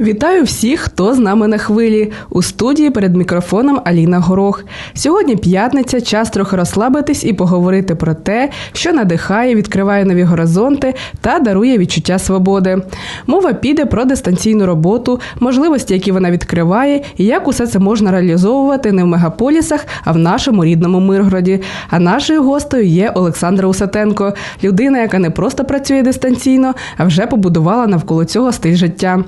Вітаю всіх, хто з нами на хвилі. У студії перед мікрофоном Аліна Горох. Сьогодні п'ятниця, час трохи розслабитись і поговорити про те, що надихає, відкриває нові горизонти та дарує відчуття свободи. Мова піде про дистанційну роботу, можливості, які вона відкриває, і як усе це можна реалізовувати не в мегаполісах, а в нашому рідному Миргороді. А нашою гостею є Олександра Усатенко, людина, яка не просто працює дистанційно, а вже побудувала навколо цього стиль життя.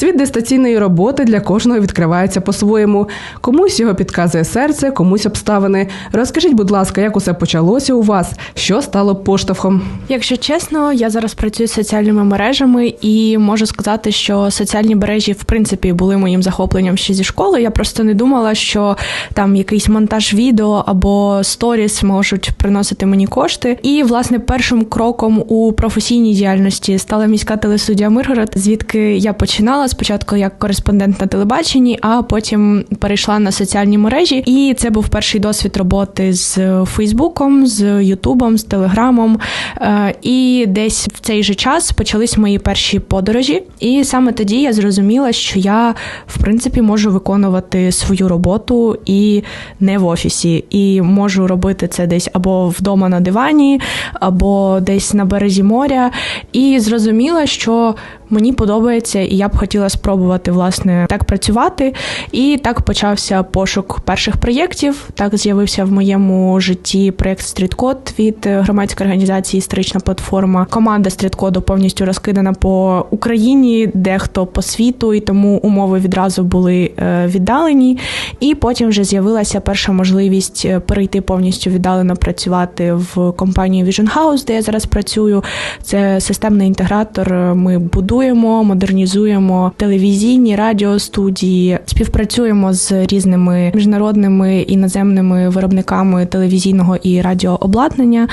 Світ дистанційної роботи для кожного відкривається по-своєму. Комусь його підказує серце, комусь обставини. Розкажіть, будь ласка, як усе почалося у вас? Що стало поштовхом? Якщо чесно, я зараз працюю з соціальними мережами і можу сказати, що соціальні мережі в принципі були моїм захопленням ще зі школи. Я просто не думала, що там якийсь монтаж відео або сторіс можуть приносити мені кошти. І власне першим кроком у професійній діяльності стала міська телестудія Миргород, звідки я починала спочатку як кореспондент на телебаченні, а потім перейшла на соціальні мережі. І це був перший досвід роботи з Фейсбуком, з Ютубом, з Телеграмом. Е, і десь в цей же час почались мої перші подорожі. І саме тоді я зрозуміла, що я в принципі можу виконувати свою роботу і не в офісі, і можу робити це десь або вдома на дивані, або десь на березі моря. І зрозуміла, що мені подобається, і я б хотіла спробувати власне так працювати. І так почався пошук перших проєктів. Так з'явився в моєму житті проєкт Стріткод від громадської організації Історична платформа. Команда стріткоду повністю розкидана по Україні, дехто по світу, і тому умови відразу були е, віддалені. І потім вже з'явилася перша можливість е, перейти повністю віддалено працювати в компанії Vision House, де я зараз працюю. Це системний інтегратор. Ми будуємо, модернізуємо телевізійні радіостудії, співпрацюємо з різними міжнародними іноземними виробниками телевізійного і радіообладнання.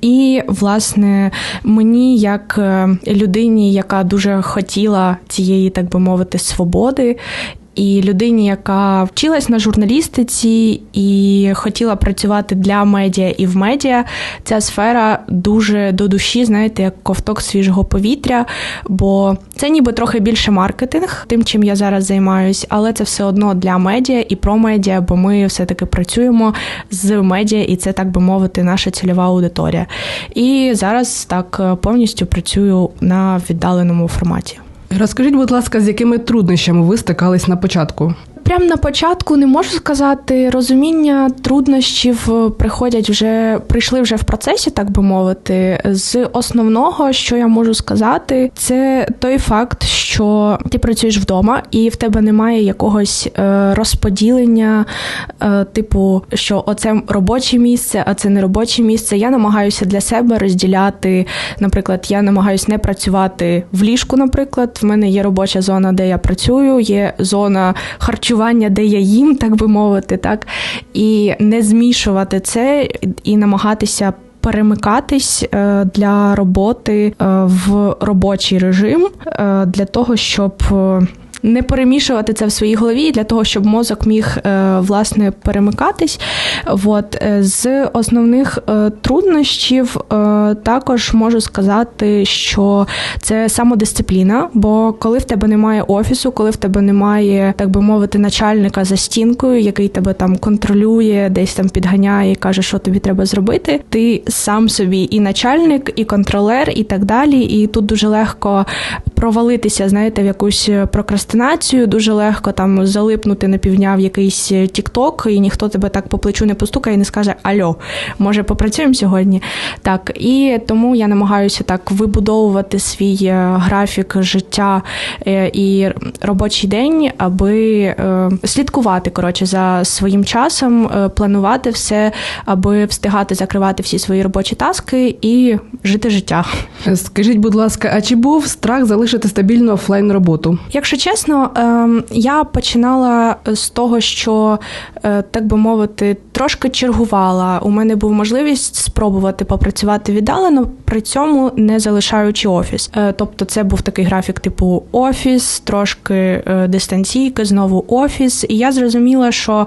І, власне, мені, як е, людині, яка дуже хотіла цієї, так би мовити, свободи і людині, яка вчилась на журналістиці і хотіла працювати для медіа і в медіа, ця сфера дуже до душі, знаєте, як ковток свіжого повітря, бо це ніби трохи більше маркетинг, тим, чим я зараз займаюсь, але це все одно для медіа і про медіа, бо ми все-таки працюємо з медіа, і це, так би мовити, наша цільова аудиторія. І зараз так повністю працюю на віддаленому форматі. Розкажіть, будь ласка, з якими труднощами ви стикались на початку? Прямо на початку не можу сказати. Розуміння труднощів е, приходять вже прийшли вже в процесі, так би мовити. З основного, що я можу сказати, це той факт, що ти працюєш вдома, і в тебе немає якогось е, розподілення, е, типу, що оце робоче місце, а це не робоче місце. Я намагаюся для себе розділяти. Наприклад, я намагаюся не працювати в ліжку. Наприклад, в мене є робоча зона, де я працюю, є зона харчування харчування, де я їм, так би мовити, так і не змішувати це і намагатися. Перемикатись е, для роботи е, в робочий режим е, для того, щоб не перемішувати це в своїй голові для того, щоб мозок міг е, власне перемикатись. От. Е, з основних е, труднощів також можу сказати, що це самодисципліна, бо коли в тебе немає офісу, коли в тебе немає, так би мовити, начальника за стінкою, який тебе там контролює, десь там підганяє і каже, що тобі треба зробити, ти сам собі і начальник, і контролер, і так далі. І тут дуже легко провалитися, знаєте, в якусь прокрастинацію, дуже легко там залипнути на півдня в якийсь тікток, і ніхто тебе так по плечу не постукає і не скаже Альо, може попрацюємо сьогодні? Так, і тому я намагаюся так вибудовувати свій е, графік життя е, і робочий день, аби е, слідкувати коротше за своїм часом, планувати все, аби встигати закривати всі свої робочі таски і жити життя. Скажіть, будь ласка, а чи був страх залишити? залишити стабільну офлайн роботу? Якщо чесно, ем, я починала з того, що е, так би мовити, трошки чергувала. У мене був можливість спробувати попрацювати віддалено, при цьому не залишаючи офіс. Е, тобто, це був такий графік, типу офіс, трошки е, дистанційки, знову офіс. І я зрозуміла, що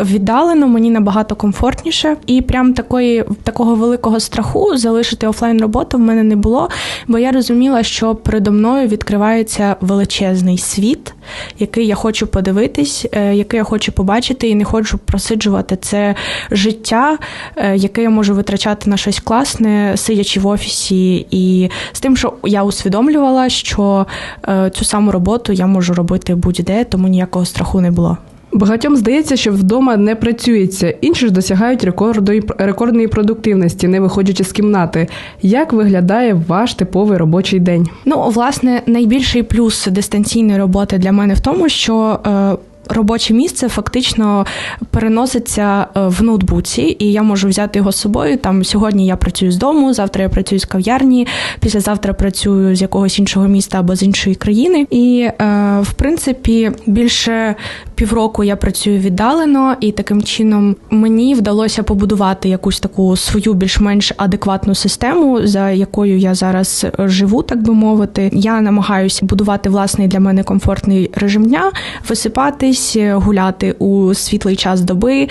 віддалено мені набагато комфортніше, і прям такої такого великого страху залишити офлайн роботу в мене не було, бо я розуміла, що передо мною відкривається величезний світ, який я хочу подивитись, е, який я хочу побачити, і не хочу просиджувати це життя, е, яке я можу витрачати на щось класне, сидячи в офісі, і з тим, що я усвідомлювала, що е, цю саму роботу я можу робити будь-де, тому ніякого страху не було. Багатьом здається, що вдома не працюється, інші ж досягають рекордної рекордної продуктивності, не виходячи з кімнати. Як виглядає ваш типовий робочий день? Ну, власне, найбільший плюс дистанційної роботи для мене в тому, що е, робоче місце фактично переноситься е, в ноутбуці, і я можу взяти його з собою. Там сьогодні я працюю з дому, завтра я працюю з кав'ярні, післязавтра працюю з якогось іншого міста або з іншої країни. І е, в принципі більше півроку я працюю віддалено, і таким чином мені вдалося побудувати якусь таку свою більш-менш адекватну систему, за якою я зараз живу, так би мовити. Я намагаюся будувати власний для мене комфортний режим дня, висипатись, гуляти у світлий час доби. Е,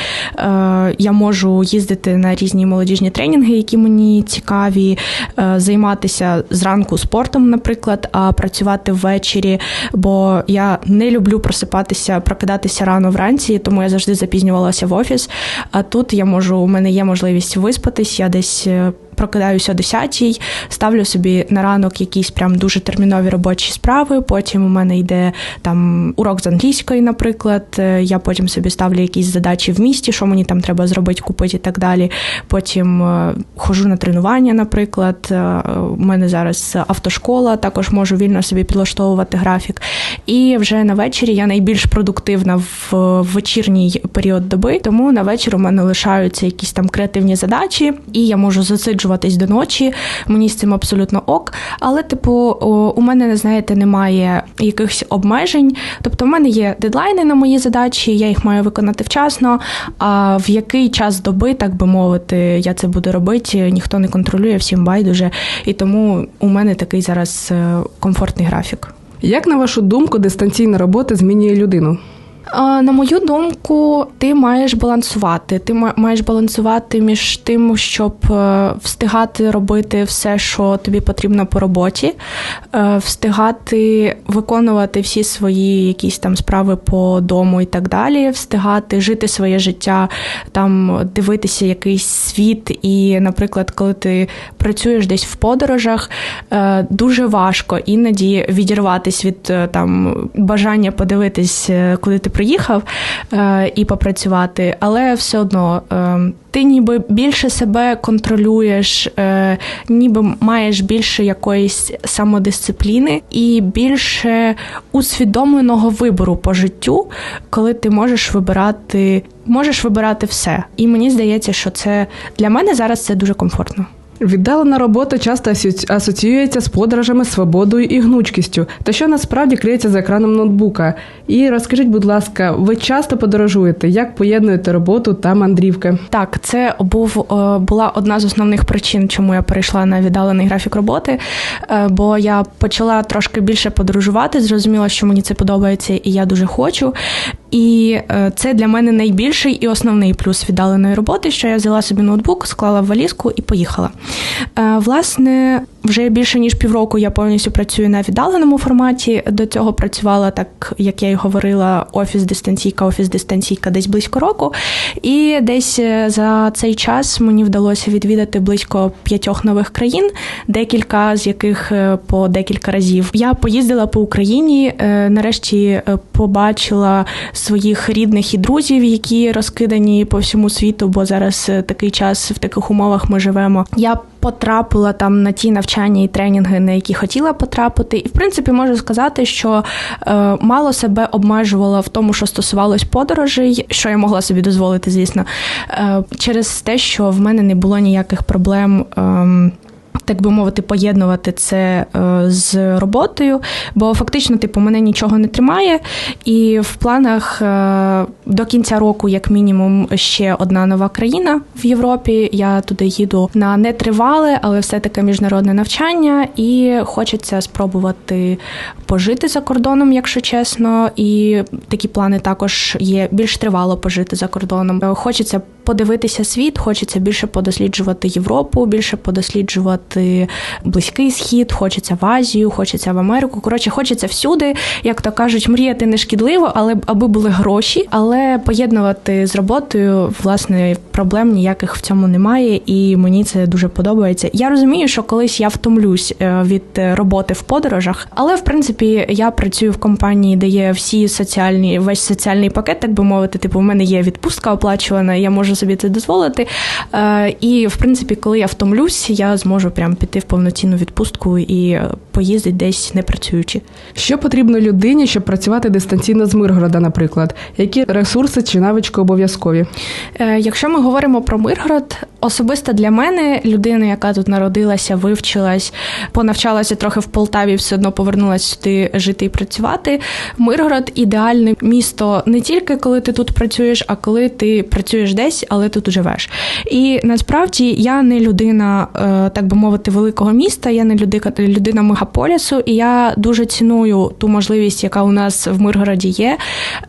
я можу їздити на різні молодіжні тренінги, які мені цікаві, е, займатися зранку спортом, наприклад, а працювати ввечері, бо я не люблю просипатися, прокидатися рано вранці, тому я завжди запізнювалася в офіс. А тут я можу, у мене є можливість виспатись, я десь е, прокидаюся о 10 ставлю собі на ранок якісь прям дуже термінові робочі справи. Потім у мене йде там урок з англійської, наприклад. Е, я потім собі ставлю якісь задачі в місті, що мені там треба зробити, купити і так далі. Потім е, хожу на тренування, наприклад. Е, у мене зараз автошкола, також можу вільно собі підлаштовувати графік. І вже на вечері я найбільш продуктивна в вечірній період доби, тому на вечір у мене лишаються якісь там креативні задачі, і я можу засиджувати засиджуватись до ночі. Мені з цим абсолютно ок. Але, типу, у мене, знаєте, немає якихось обмежень. Тобто, в мене є дедлайни на мої задачі, я їх маю виконати вчасно. А в який час доби, так би мовити, я це буду робити, ніхто не контролює, всім байдуже. І тому у мене такий зараз е, комфортний графік. Як на вашу думку, дистанційна робота змінює людину? На мою думку, ти маєш балансувати. Ти маєш балансувати між тим, щоб е, встигати робити все, що тобі потрібно по роботі, е, встигати виконувати всі свої якісь там справи по дому і так далі, встигати жити своє життя, там дивитися якийсь світ. І, наприклад, коли ти працюєш десь в подорожах, е, дуже важко іноді відірватися від там бажання подивитись, куди ти приїхав е, і попрацювати, але все одно е, ти ніби більше себе контролюєш, е, ніби маєш більше якоїсь самодисципліни і більше усвідомленого вибору по життю, коли ти можеш вибирати, можеш вибирати все. І мені здається, що це для мене зараз це дуже комфортно. Віддалена робота часто асоціюється з подорожами, свободою і гнучкістю, та що насправді криється за екраном ноутбука. І розкажіть, будь ласка, ви часто подорожуєте? Як поєднуєте роботу та мандрівки? Так, це був е, була одна з основних причин, чому я перейшла на віддалений графік роботи. Е, бо я почала трошки більше подорожувати, зрозуміла, що мені це подобається, і я дуже хочу. І е, це для мене найбільший і основний плюс віддаленої роботи, що я взяла собі ноутбук, склала в валізку і поїхала. Е, власне, вже більше ніж півроку я повністю працюю на віддаленому форматі. До цього працювала так, як я й говорила, офіс дистанційка, офіс дистанційка десь близько року. І десь е, за цей час мені вдалося відвідати близько п'ятьох нових країн, декілька з яких по декілька разів. Я поїздила по Україні, нарешті побачила своїх рідних і друзів, які розкидані по всьому світу, бо зараз е, такий час в таких умовах ми живемо. Я потрапила там на ті навчання і тренінги, на які хотіла потрапити, і в принципі можу сказати, що е, мало себе обмежувала в тому, що стосувалось подорожей, що я могла собі дозволити, звісно, е, через те, що в мене не було ніяких проблем. Е, так би мовити, поєднувати це е, з роботою, бо фактично, типу, мене нічого не тримає, і в планах е, до кінця року, як мінімум, ще одна нова країна в Європі. Я туди їду на нетривале, але все таки міжнародне навчання, і хочеться спробувати пожити за кордоном, якщо чесно. І такі плани також є більш тривало пожити за кордоном. Е, хочеться подивитися світ, хочеться більше подосліджувати Європу, більше подосліджувати Близький Схід, хочеться в Азію, хочеться в Америку. Коротше, хочеться всюди, як то кажуть, мріяти не шкідливо, але аби були гроші, але поєднувати з роботою власне проблем ніяких в цьому немає, і мені це дуже подобається. Я розумію, що колись я втомлюсь е, від роботи в подорожах, але в принципі я працюю в компанії, де є всі соціальні весь соціальний пакет, так би мовити. Типу, у мене є відпустка оплачувана, я можу собі це дозволити. Е, і в принципі, коли я втомлюсь, я зможу прям піти в повноцінну відпустку і поїздити десь не працюючи. Що потрібно людині, щоб працювати дистанційно з Миргорода, наприклад, які ресурси чи навички обов'язкові? Е, якщо ми говоримо про Миргород, особисто для мене людина, яка тут народилася, вивчилась, понавчалася трохи в Полтаві, все одно повернулася сюди жити і працювати. Миргород ідеальне місто не тільки коли ти тут працюєш, а коли ти працюєш десь, але тут живеш. І насправді я не людина, е, так би мовити, великого міста, я не людина мегаполісу, і я дуже ціную ту можливість, яка у нас в Миргороді є.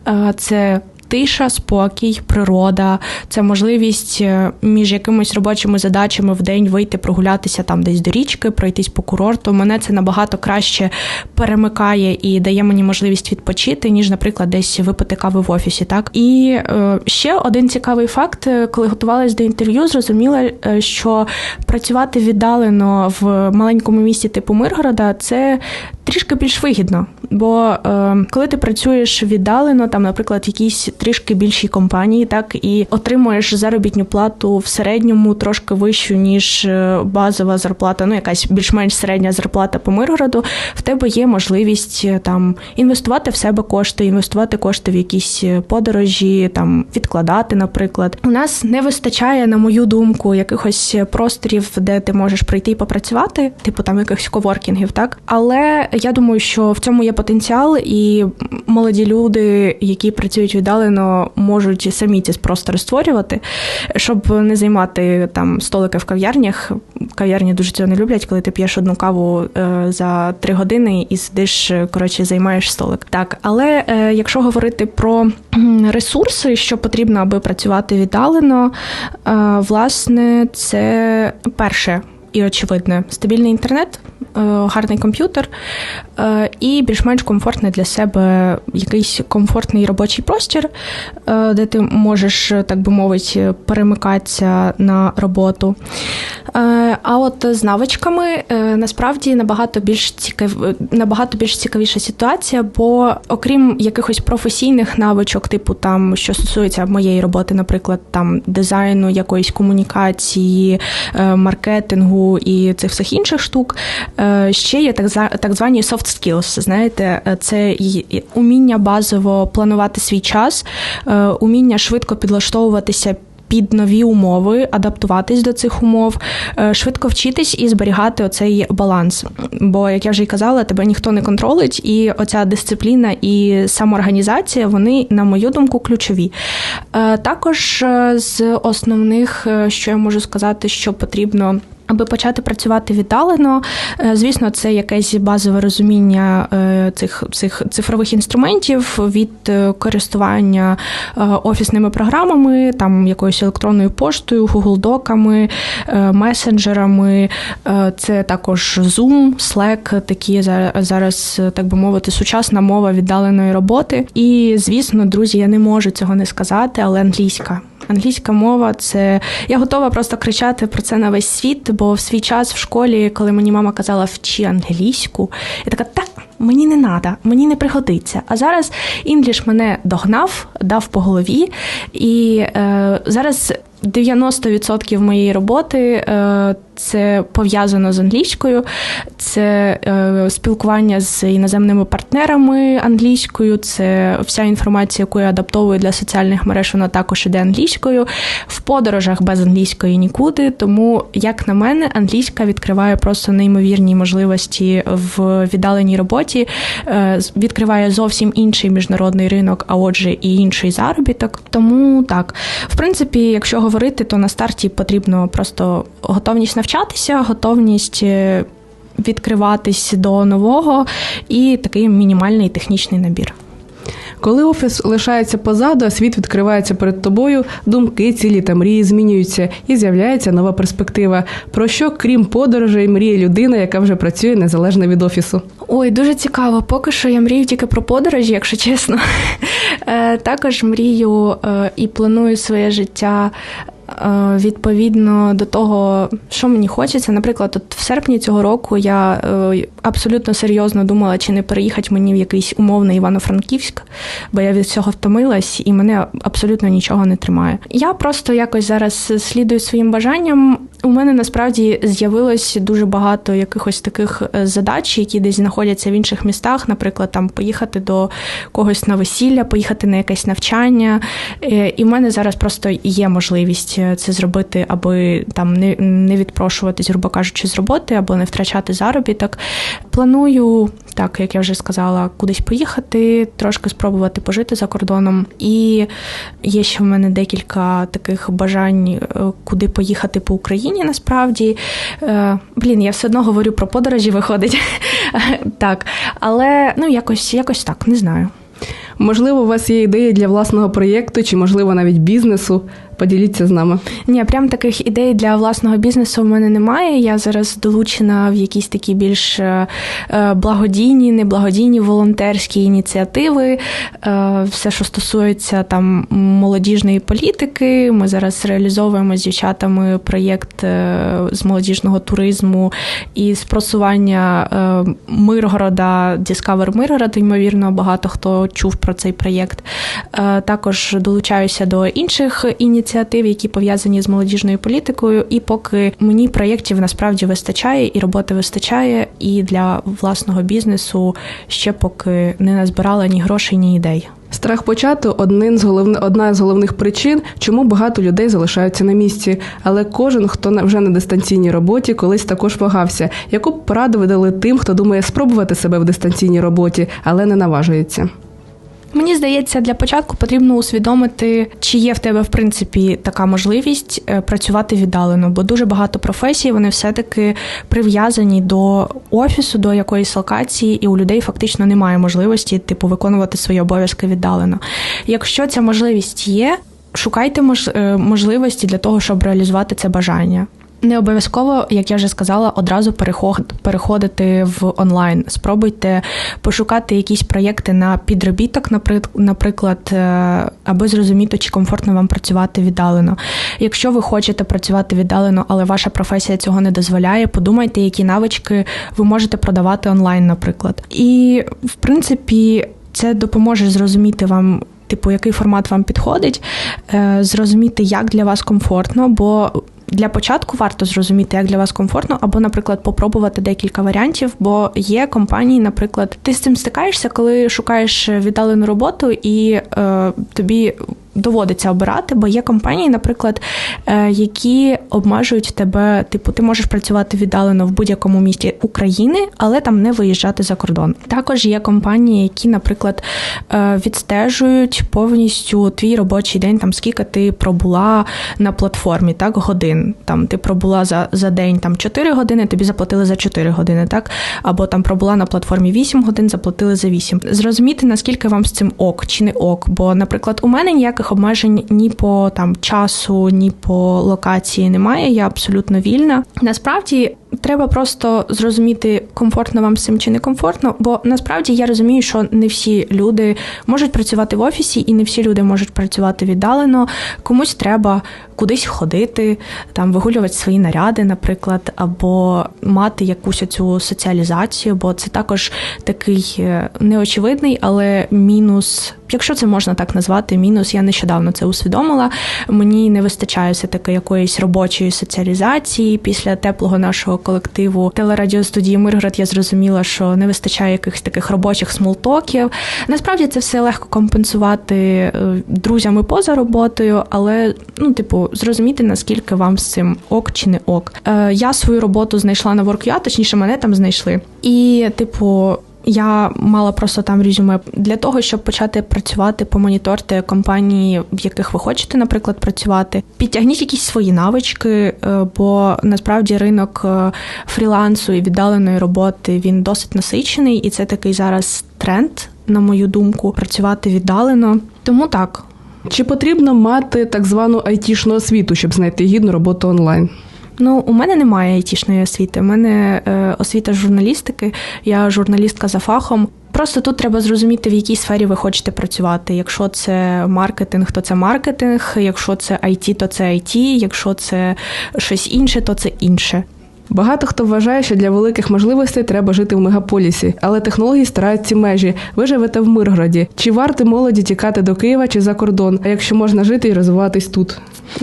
Е, це тиша, спокій, природа, це можливість е, між якимись робочими задачами в день вийти прогулятися там десь до річки, пройтись по курорту. Мене це набагато краще перемикає і дає мені можливість відпочити, ніж, наприклад, десь випити кави в офісі. Так і е, ще один цікавий факт, коли готувалась до інтерв'ю, зрозуміла, е, що працювати віддалено в маленькому місті типу Миргорода це трішки більш вигідно. Бо е, коли ти працюєш віддалено, там, наприклад, якісь трішки більшій компанії, так і отримуєш заробітну плату в середньому трошки вищу, ніж е, базова зарплата, ну якась більш-менш середня зарплата по Миргороду, в тебе є можливість е, там інвестувати в себе кошти, інвестувати кошти в якісь е, подорожі, там відкладати, наприклад. У нас не вистачає, на мою думку, якихось просторів, де ти можеш прийти і попрацювати, типу там якихось коворкінгів, так але я думаю, що в цьому є потенціал, і молоді люди, які працюють віддалено, можуть самі ці простори створювати, щоб не займати там столики в кав'ярнях. Кав'ярні дуже цього не люблять, коли ти п'єш одну каву е, за три години і сидиш, коротше, займаєш столик. Так, але е, якщо говорити про ресурси, що потрібно, аби працювати віддалено, е, власне, це перше і очевидне стабільний інтернет. Е, гарний комп'ютер е, і більш-менш комфортний для себе якийсь комфортний робочий простір, е, де ти можеш, так би мовити, перемикатися на роботу. А от з навичками насправді набагато більш цікав... набагато більш цікавіша ситуація, бо окрім якихось професійних навичок, типу там, що стосується моєї роботи, наприклад, там дизайну, якоїсь комунікації, маркетингу і цих всіх інших штук, ще є так так звані soft skills, Знаєте, е, це уміння базово планувати свій час, е, уміння швидко підлаштовуватися. Під нові умови, адаптуватись до цих умов, швидко вчитись і зберігати оцей баланс. Бо, як я вже й казала, тебе ніхто не контролить, і оця дисципліна і самоорганізація, вони, на мою думку, ключові. Також з основних, що я можу сказати, що потрібно. Аби почати працювати віддалено, е, звісно, це якесь базове розуміння е, цих цих цифрових інструментів від е, користування офісними програмами, там якоюсь електронною поштою, Google доками, месенджерами. Це також Zoom, Slack, такі зараз, так би мовити, сучасна мова віддаленої роботи. І звісно, друзі, я не можу цього не сказати, але англійська. Англійська мова це я готова просто кричати про це на весь світ, бо в свій час в школі, коли мені мама казала вчи англійську, я така так. Мені не треба, мені не пригодиться. А зараз інгліш мене догнав, дав по голові, і е, зараз 90% моєї роботи е, це пов'язано з англійською, це е, спілкування з іноземними партнерами англійською, це вся інформація, яку я адаптовую для соціальних мереж, вона також іде англійською. В подорожах без англійської нікуди. Тому, як на мене, англійська відкриває просто неймовірні можливості в віддаленій роботі, е, відкриває зовсім інший міжнародний ринок, а отже, і інший заробіток. Тому так, в принципі, якщо говорити, то на старті потрібно просто готовність навчатися, готовність. е, Відкриватись до нового і такий мінімальний технічний набір. Коли офіс лишається позаду, а світ відкривається перед тобою, думки, цілі та мрії змінюються і з'являється нова перспектива. Про що, крім подорожей, мріє людина, яка вже працює незалежно від офісу? Ой, дуже цікаво. Поки що я мрію тільки про подорожі, якщо чесно. Е, Також мрію е, і планую своє життя. Е, Відповідно до того, що мені хочеться. Наприклад, от в серпні цього року я е, абсолютно серйозно думала, чи не переїхати мені в якийсь умовний Івано-Франківськ, бо я від цього втомилась і мене абсолютно нічого не тримає. Я просто якось зараз слідую своїм бажанням. У мене насправді з'явилось дуже багато якихось таких е, задач, які десь знаходяться в інших містах. Наприклад, там поїхати до когось на весілля, поїхати на якесь навчання. І в мене зараз просто є можливість це зробити, аби там не, не відпрошуватись, грубо кажучи, з роботи або не втрачати заробіток. Планую, так як я вже сказала, кудись поїхати, трошки спробувати пожити за кордоном. І є ще в мене декілька таких бажань, е, куди поїхати по Україні. Насправді, Е, блін, я все одно говорю про подорожі, виходить. Так, але ну якось, якось так, не знаю. Можливо, у вас є ідеї для власного проєкту, чи можливо навіть бізнесу. Поділіться з нами. Ні, прям таких ідей для власного бізнесу в мене немає. Я зараз долучена в якісь такі більш е, е, благодійні, неблагодійні волонтерські ініціативи. Е, Все, що стосується там молодіжної політики. Ми зараз реалізовуємо з дівчатами проєкт з молодіжного туризму і з просування е, Миргорода, Discover Миргород, ймовірно, багато хто чув про цей проєкт. Також долучаюся до інших ініціатив, які пов'язані з молодіжною політикою. І поки мені проєктів насправді вистачає, і роботи вистачає, і для власного бізнесу ще поки не назбирала ні грошей, ні ідей. Страх почати один з головни, одна з головних причин, чому багато людей залишаються на місці. Але кожен, хто вже на дистанційній роботі, колись також вагався. Яку б пораду ви дали тим, хто думає спробувати себе в дистанційній роботі, але не наважується? Мені здається, для початку потрібно усвідомити, чи є в тебе в принципі така можливість е, працювати віддалено, бо дуже багато професій вони все-таки прив'язані до офісу, до якоїсь локації, і у людей фактично немає можливості типу виконувати свої обов'язки віддалено. Якщо ця можливість є, шукайте е, можливості для того, щоб реалізувати це бажання. Не обов'язково, як я вже сказала, одразу переход- переходити в онлайн. Спробуйте пошукати якісь проєкти на підробіток, наприк- наприклад, е, аби зрозуміти, чи комфортно вам працювати віддалено. Якщо ви хочете працювати віддалено, але ваша професія цього не дозволяє, подумайте, які навички ви можете продавати онлайн, наприклад. І в принципі, це допоможе зрозуміти вам. Типу, який формат вам підходить, е, зрозуміти, як для вас комфортно, бо для початку варто зрозуміти, як для вас комфортно, або, наприклад, попробувати декілька варіантів, бо є компанії, наприклад, ти з цим стикаєшся, коли шукаєш віддалену роботу, і е, тобі доводиться обирати, бо є компанії, наприклад, е, які обмежують тебе, типу, ти можеш працювати віддалено в будь-якому місті України, але там не виїжджати за кордон. Також є компанії, які, наприклад, е, відстежують повністю твій робочий день, там скільки ти пробула на платформі, так, годин. Там ти пробула за, за день там 4 години, тобі заплатили за 4 години, так? Або там пробула на платформі 8 годин, заплатили за 8. Зрозуміти, наскільки вам з цим ок чи не ок. Бо, наприклад, у мене ніяких обмежень ні по там часу, ні по локації немає. Я абсолютно вільна. Насправді Треба просто зрозуміти, комфортно вам з цим чи не комфортно, бо насправді я розумію, що не всі люди можуть працювати в офісі, і не всі люди можуть працювати віддалено. Комусь треба кудись ходити, там вигулювати свої наряди, наприклад, або мати якусь цю соціалізацію, бо це також такий е, неочевидний, але мінус. Якщо це можна так назвати, мінус, я нещодавно це усвідомила. Мені не вистачає все таки якоїсь робочої соціалізації після теплого нашого колективу телерадіостудії Миргород. Я зрозуміла, що не вистачає якихось таких робочих смолтоків. Насправді це все легко компенсувати е, друзями поза роботою, але ну, типу, зрозуміти наскільки вам з цим ок чи не ок. Е, Я свою роботу знайшла на WorkUA, точніше, мене там знайшли. І, типу. Я мала просто там резюме для того, щоб почати працювати, помоніторити компанії, в яких ви хочете, наприклад, працювати. Підтягніть якісь свої навички, е, бо насправді ринок е, фрілансу і віддаленої роботи він досить насичений, і це такий зараз тренд, на мою думку, працювати віддалено. Тому так. Чи потрібно мати так звану айтішну освіту, щоб знайти гідну роботу онлайн? Ну, у мене немає айтішної освіти. У мене е, освіта журналістики, я журналістка за фахом. Просто тут треба зрозуміти, в якій сфері ви хочете працювати. Якщо це маркетинг, то це маркетинг. Якщо це IT, то це IT, Якщо це щось інше, то це інше. Багато хто вважає, що для великих можливостей треба жити в мегаполісі, але технології старають ці межі. Ви живете в Миргороді. Чи варто молоді тікати до Києва чи за кордон? А якщо можна жити і розвиватись тут?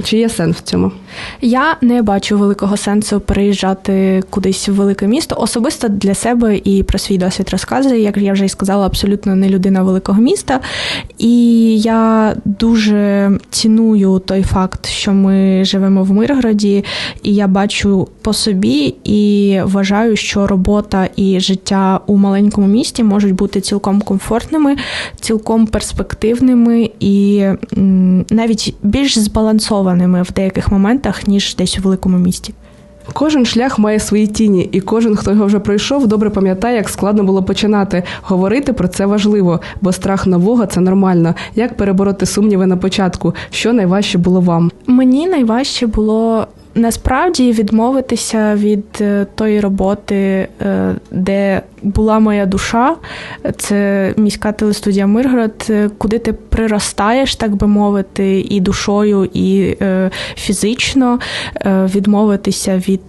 Чи є сенс в цьому? Я не бачу великого сенсу переїжджати кудись в велике місто. Особисто для себе і про свій досвід розказую. Як я вже й сказала, абсолютно не людина великого міста. І я дуже ціную той факт, що ми живемо в Миргороді, і я бачу по собі і вважаю, що робота і життя у маленькому місті можуть бути цілком комфортними, цілком перспективними і навіть більш збалансованими в деяких моментах ніж десь у великому місті. Кожен шлях має свої тіні, і кожен, хто його вже пройшов, добре пам'ятає, як складно було починати. Говорити про це важливо, бо страх нового це нормально. Як перебороти сумніви на початку? Що найважче було вам? Мені найважче було насправді відмовитися від е, тої роботи, е, де була моя душа, це міська телестудія Миргород, е, куди ти приростаєш, так би мовити, і душою, і фізично відмовитися від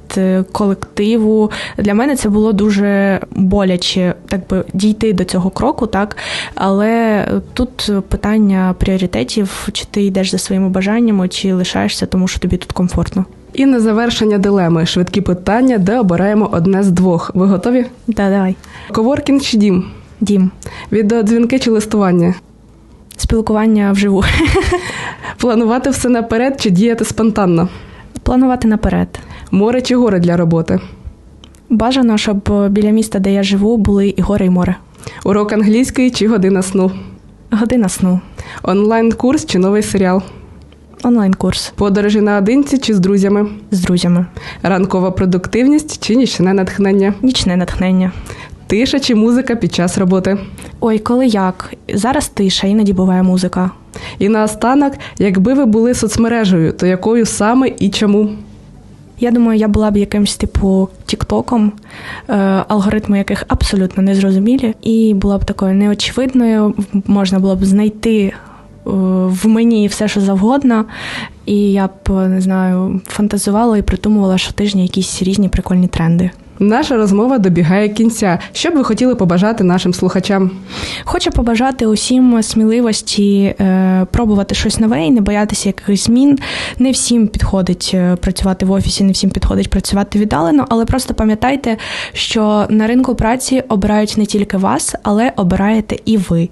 колективу. Для мене це було дуже боляче, так би дійти до цього кроку, так але тут питання пріоритетів: чи ти йдеш за своїми бажаннями, чи лишаєшся, тому що тобі тут комфортно. І на завершення дилеми швидкі питання, де обираємо одне з двох. Ви готові? Да, давай. Коворкінг чи дім? Дім. Відеодзвінки чи листування? Спілкування вживу. Планувати все наперед чи діяти спонтанно? Планувати наперед. Море чи гори для роботи? Бажано, щоб біля міста, де я живу, були і гори, і море. Урок англійської чи година сну? Година сну. Онлайн-курс чи новий серіал? Онлайн-курс. Подорожі наодинці чи з друзями? З друзями. Ранкова продуктивність чи нічне натхнення? Нічне натхнення. Тиша чи музика під час роботи? Ой, коли як? Зараз тиша, іноді буває музика. І наостанок, якби ви були соцмережею, то якою саме і чому? Я думаю, я була б якимсь типу тіктоком, е, алгоритми яких абсолютно незрозумілі, і була б такою неочевидною. Можна було б знайти в мені все, що завгодно, і я б не знаю, фантазувала і придумувала щотижня якісь різні прикольні тренди. Наша розмова добігає кінця. Що б ви хотіли побажати нашим слухачам? Хочу побажати усім сміливості е, пробувати щось нове і не боятися якихось змін. Не всім підходить е, працювати в офісі, не всім підходить працювати віддалено, але просто пам'ятайте, що на ринку праці обирають не тільки вас, але обираєте і ви.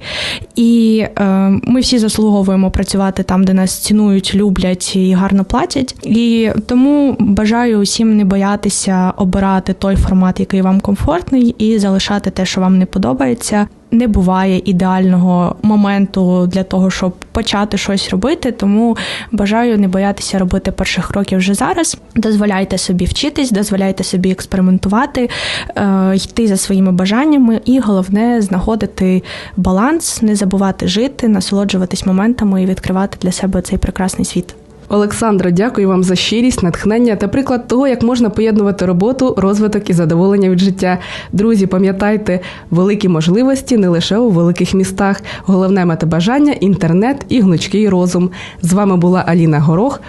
І е, ми всі заслуговуємо працювати там, де нас цінують, люблять і гарно платять. І тому бажаю усім не боятися обирати той той формат, який вам комфортний, і залишати те, що вам не подобається. Не буває ідеального моменту для того, щоб почати щось робити. Тому бажаю не боятися робити перших кроків вже зараз. Дозволяйте собі вчитись, дозволяйте собі експериментувати, е, йти за своїми бажаннями, і головне знаходити баланс, не забувати жити, насолоджуватись моментами і відкривати для себе цей прекрасний світ. Олександро, дякую вам за щирість, натхнення та приклад того, як можна поєднувати роботу, розвиток і задоволення від життя. Друзі, пам'ятайте, великі можливості не лише у великих містах. Головне мати бажання, інтернет і гнучкий розум. З вами була Аліна Горох